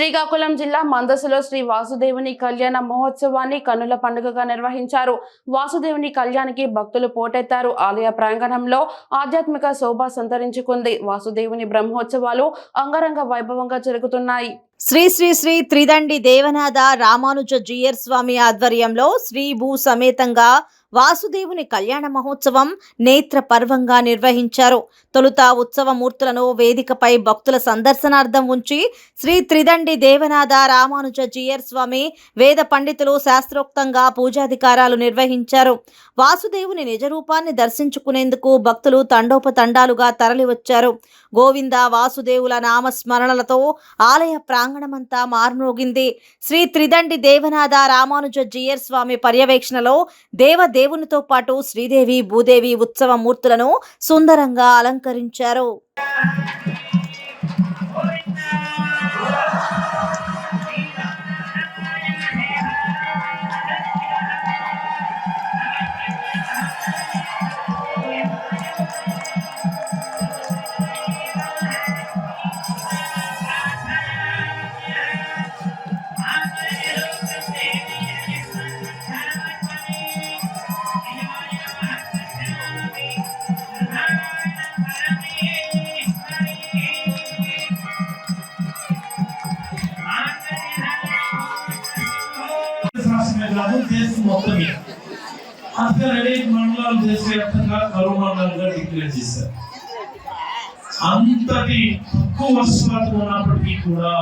శ్రీకాకుళం జిల్లా మందసలో శ్రీ వాసుదేవుని కళ్యాణ మహోత్సవాన్ని కన్నుల పండుగగా నిర్వహించారు. వాసుదేవుని కళ్యాణానికి భక్తులు పోటెత్తారు. ఆలయ ప్రాంగణంలో ఆధ్యాత్మిక శోభ సంతరించుకుంది. వాసుదేవుని బ్రహ్మోత్సవాలు అంగరంగ వైభవంగా జరుగుతున్నాయి. శ్రీ శ్రీ శ్రీ త్రిదండి దేవనాథ రామానుజ జీయర్ స్వామి ఆధ్వర్యంలో శ్రీ భూ సమేతంగా వాసుదేవుని కళ్యాణ మహోత్సవం నేత్ర పర్వంగా నిర్వహించారు. తొలుత ఉత్సవ మూర్తులను వేదికపై భక్తుల సందర్శనార్థం ఉంచి శ్రీ త్రిదండి దేవనాథ రామానుజ జీయర్ స్వామి వేద పండితులు శాస్త్రోక్తంగా పూజాధికారాలు నిర్వహించారు. వాసుదేవుని నిజ రూపాన్ని దర్శించుకునేందుకు భక్తులు తండోపతండాలుగా తరలివచ్చారు. గోవింద వాసుదేవుల నామస్మరణలతో ఆలయ ప్రాంగణమంతా మార్మోగింది. శ్రీ త్రిదండి దేవనాథ రామానుజ జీయర్ స్వామి పర్యవేక్షణలో దేవునితో పాటు శ్రీదేవి భూదేవి ఉత్సవ మూర్తులను సుందరంగా అలంకరించారు. రాష్ట్రమే కాదు దేశం మొత్తం మీద అందుకని అనేక మండలాలు దేశవ్యాప్తంగా కరువు మండలంగా డిక్లేర్ చేశారు. అంతటి తక్కువ వర్షపాతం ఉన్నప్పటికీ కూడా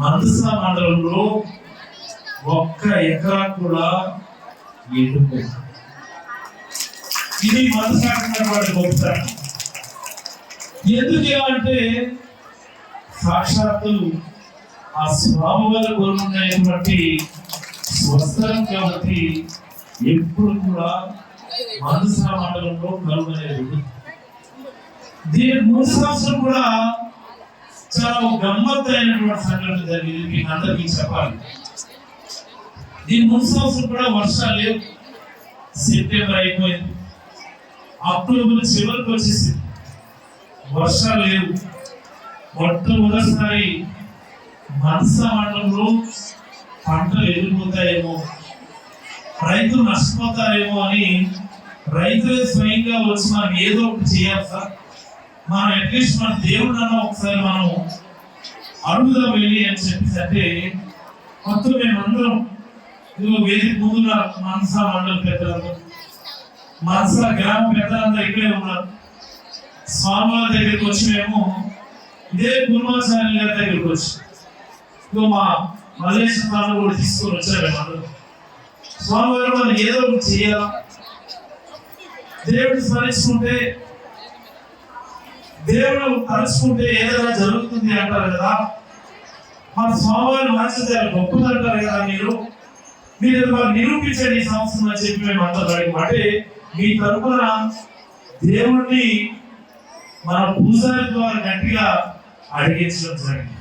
మందస మండలంలో ఒక్క ఎకరా కూడా ఎండిపోయింది ఇది మనసాగినటువంటి గొప్పతనం. ఎందుకు ఇలా అంటే సాక్షాత్తు ఆ స్వామి వల్ల కోరుకున్నటువంటి స్వస్థలం కాబట్టి ఎప్పుడు కూడా మనస మండలంలో కరువు దీని మూడు సంవత్సరం కూడా చాలా గమ్మత్తైనటువంటి సంఘటన జరిగింది. మీకు అందరికీ చెప్పాలి. దీని మూడు సంవత్సరం కూడా వర్షాలు లేవు. సెప్టెంబర్ అయిపోయింది. అక్టోబర్ చివరికి వచ్చేసింది. వర్షాలు లేవు. మొట్టమొదటిసారి మనస మండలంలో పంటలు ఎదిరిపోతాయేమో రైతులు నష్టపోతారేమో అని రైతులే స్వయంగా వచ్చి మనం ఏదో ఒకటి చేయాలి సార్. మనం అట్లీస్ట్ మన దేవుడన్నా ఒకసారి మనం అడుగుదాం వెళ్ళి అని చెప్పేసి అంటే మొత్తం మేమందరం ఇదిగో వేదిక ముందున్న మనస మండలి పెద్దలందరూ మనస గ్రామ పెద్దలందరూ ఇక్కడే ఉన్నారు. స్వామివారి దగ్గరికి వచ్చి మేము ఇదే గురుమాచార్యుల గారి దగ్గరికి వచ్చి. ఇదిగో మా మల్లేశ్వర కూడా తీసుకొని వచ్చారు స్వామి గారు మనం ఏదో ఒకటి చేయాలా? దేవుడు స్మరించుకుంటే దేవుడు తలుచుకుంటే ఏదైనా జరుగుతుంది అంటారు కదా. మన స్వామివారిని మనసు చాలా గొప్పది అంటారు కదా మీరు. మీరు నిరూపించండి ఈ సంవత్సరం అని చెప్పి మేము అంటారు అంటే మీ తరపున దేవుణ్ణి మన పూజారి ద్వారా గట్టిగా అడిగించడం జరిగింది.